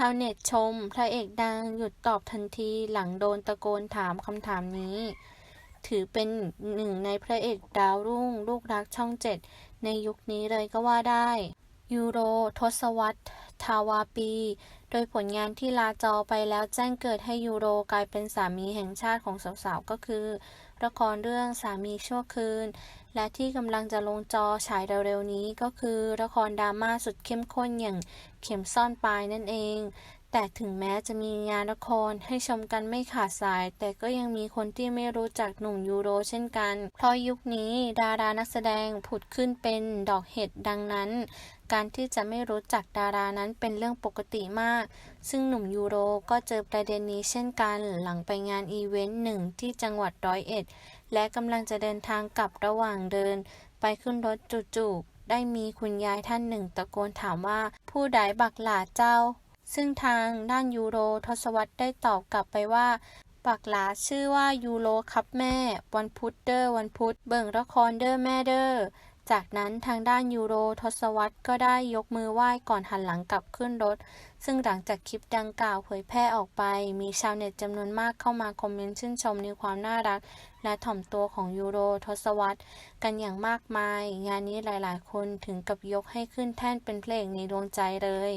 ชาวเน็ตชม พระเอกดังหยุดตอบทันทีหลังโดนตะโกนถามคำถามนี้ ถือเป็นหนึ่งในพระเอกดาวรุ่ง ลูกรักช่องเจ็ดในยุคนี้เลยก็ว่าได้ ยูโร ทศวรรษ ทาวาปี โดยผลงานที่ลาจอไปแล้วแจ้งเกิดให้ยูโรกลายเป็นสามีแห่งชาติของสาวๆ ก็คือ ละครเรื่องสามีชั่วคืน และที่กำลังจะลงจอฉายเร็วๆนี้ก็คือ ละครดราม่าสุดเข้มข้นอย่างเข็มซ่อนปลายนั่นเอง แต่ถึงแม้จะมีงานละครให้ชมกันไม่ขาดสาย แต่ก็ยังมีคนที่ไม่รู้จักหนุ่มยูโรเช่นกัน เพราะยุคนี้ดารานักแสดงผุดขึ้นเป็นดอกเห็ดดังนั้น การที่จะไม่รู้จักดารานั้นเป็นเรื่องปกติมาก ซึ่งหนุ่มยูโรก็เจอประเด็นนี้เช่นกัน หลังไปงานอีเวนต์หนึ่งที่จังหวัดร้อยเอ็ด และกำลังจะเดินทางกลับระหว่างเดิน ไปขึ้นรถจู่ๆได้มีคุณยายท่านหนึ่งตะโกนถามว่าผู้ใดบักหลาเจ้า ซึ่งทางด้านยูโรทศวรรษได้ตอบกลับไปว่าบักหลาชื่อว่ายูโรครับแม่ วันพุธเด้อวันพุธเบิ่งละครเด้อแม่เด้อจากนั้นทางด้านยูโรทศวรรษก็ได้ยกมือไหว้ก่อนหันหลังกลับขึ้นรถ ซึ่งหลังจากคลิปดังกล่าวเผยแพร่ออกไป มีชาวเน็ตจำนวนมากเข้ามาคอมเมนต์ชื่นชมในความน่ารัก และถ่อมตัวของยูโรทศวรรษกันอย่างมากมาย งานนี้หลายๆ คนถึงกับยกให้ขึ้นแท่นเป็นเพลงในดวงใจเลย